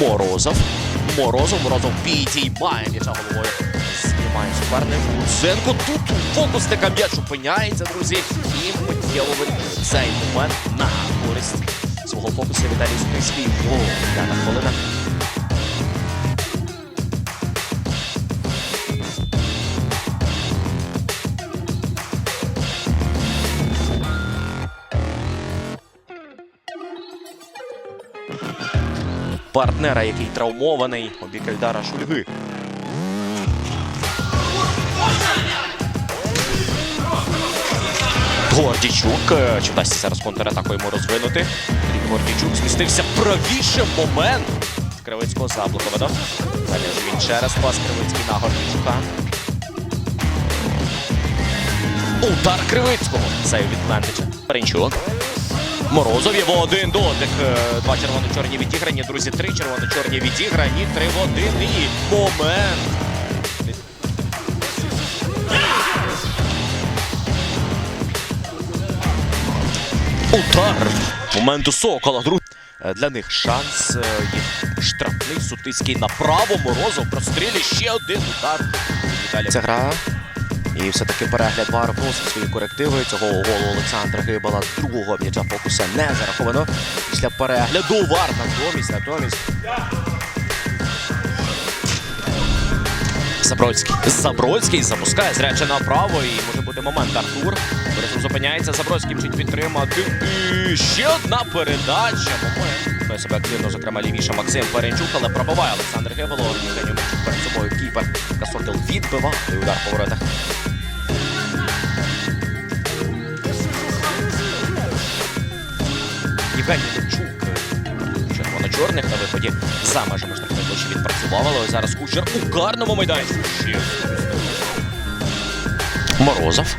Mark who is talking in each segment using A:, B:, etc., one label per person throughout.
A: Морозов. Морозов, Морозов підіймає м'яча головою. Знімає суперник. Луценко тут у фокусника м'яч опиняється, друзі. І миттєво цей момент на користь свого фокусу Віталій Сумський. О, п'ята хвилина. Партнера, який травмований, обік Ельдара Шульги. Гордічук. е, Чи вдасться зараз контратаку йому розвинути? Гордічук змістився правіше момент. Кривицького заблоковано. Далі ж він через пас Кривицький на Гордічука. Удар Кривицького. Сейв від Мендича. Паренчук. Морозов в один дотик. Е, Два червоно-чорні відіграні, друзі, три червоно-чорні відіграні, три в один і момент. Удар моменту Сокола. Е, Для них шанс е, їх штрафний сутиський направо. Морозов прострілює ще один удар. Ця гра. І все-таки перегляд ВАР вносить свої корективи. Цього голу Олександра Гибала другого м'яча фокуса не зараховано. Після перегляду ВАР натомість, натомість. Забродський. Забродський запускає зряче направо і може бути момент Артур. Борисов зупиняється, Забродський вчить підтримати. І ще одна передача. Момент. Себе активно, зокрема, лівіше Максим Перенчук, але пробиває Олександр Гибало. Євгеній Мельчук перед собою кіпер. Касотил відбивав той удар по воротах. Євгеній Левчук. Червоно-чорних на виході за межами штрафної площі відпрацював, але зараз кучер у карному майданчику. Морозов.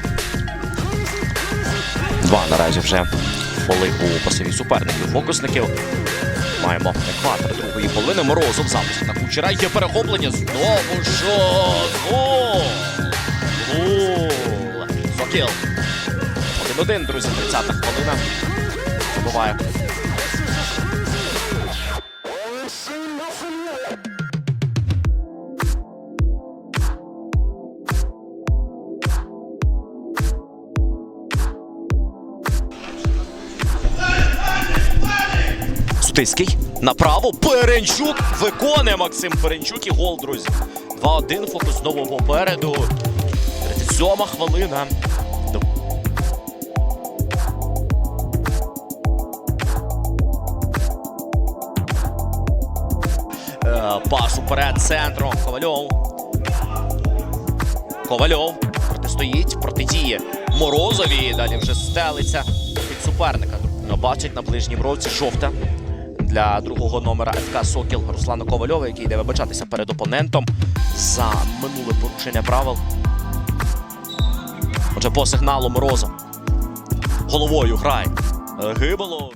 A: Два наразі вже фоли у пасиві суперників, фокусників. Маємо екватор другої половини. Морозов запуск на кучера. Є перехоплення. Знову шот. Гол! Сокіл. 1-1, друзі, 30-та хвилина. Забуває. Сутиський. Направо. Перенчук. Виконує Максим Перенчук і гол, друзі. 2-1. Фокус знову попереду. 37 хвилина. Е, Пас уперед центром. Ковальов. Ковальов протистоїть, протидіє Морозові. Далі вже стелиться від суперника. Ну, Бачить на ближній бровці жовта для другого номера ФК Сокіл Руслана Ковальова, який йде вибачатися перед опонентом за минуле порушення правил. Отже, по сигналу Морозов головою грає. Гибало.